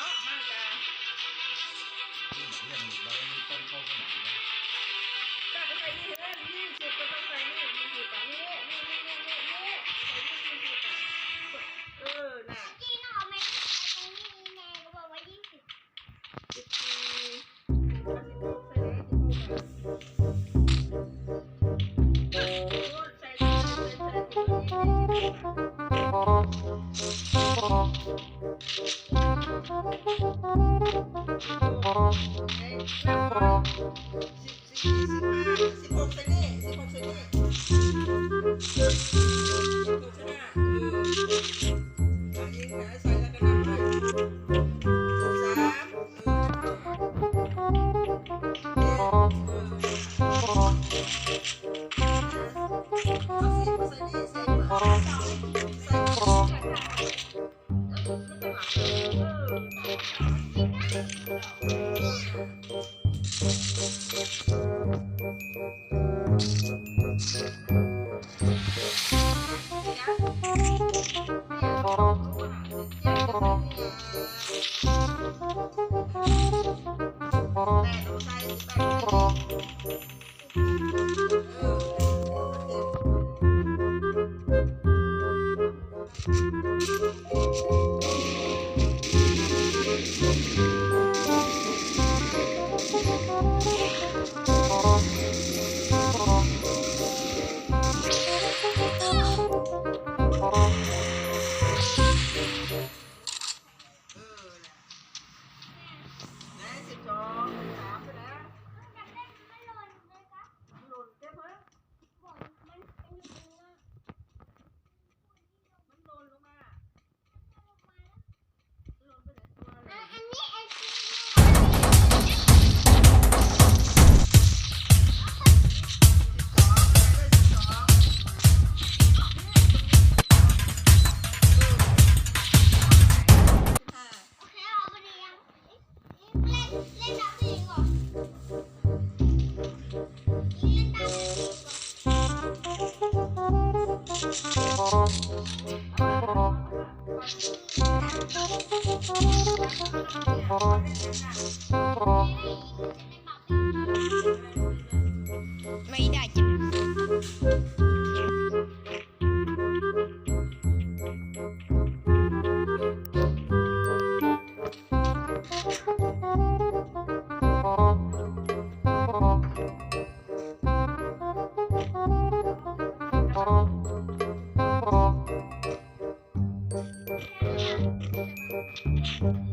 นาะากจ้ช่เหมือนองต้นข้าขนาดนี้ก็จะไปนี่เฮ้ยี่สุดก็ต้องไป C'est pour ça うん我认识的，因为以前。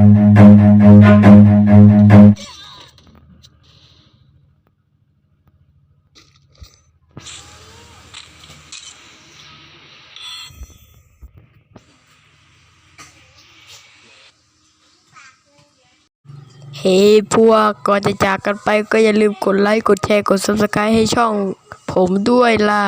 เฮ้พวกก่อนจะจากกันไปก็อย่าลืมกดไลค์ กดแชร์ กด subscribe ให้ช่องผมด้วยล่ะ